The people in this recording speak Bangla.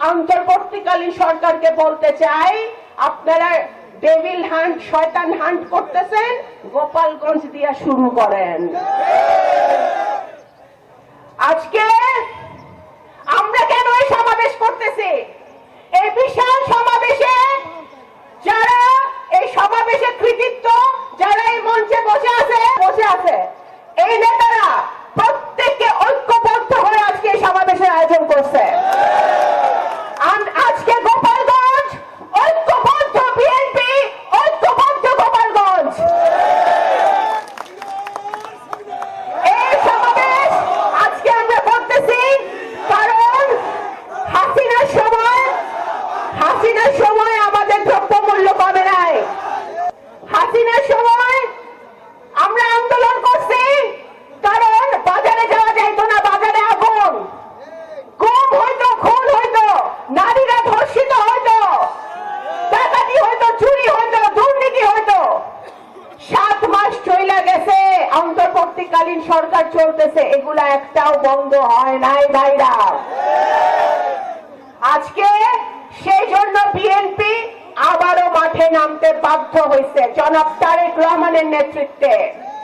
অন্তর্বর্তীকালীন সরকারকে বলতে চাই আপনারা ডেভিল হান্ট শয়তান হান্ট করতেছেন গোপালগঞ্জ দিয়া শুরু করেন। হাসিনার সময় আমাদের দ্রব্যমূল্য কমে নাই হাসিনার সময় আমরা আন্দোলন করছি, কারণ বাজারে যাওয়া যাইতো না, বাজারে আগুন। গুম হইতো, খুন হইতো, নারীরা ধর্ষিত হইতো, ডাকাতি হইতো, চুরি হইতো, দুর্নীতি হইতো। সাত মাস চইলা গেছে, অন্তর্বর্তীকালীন সরকার চলতেছে, এগুলা একটাও বন্ধ হয় নাই ভাইরা। আজকে বিএনপি আবারও মাঠে নামতে বাধ্য হয়েছে। জনাব তারেক রহমানের নেতৃত্বে।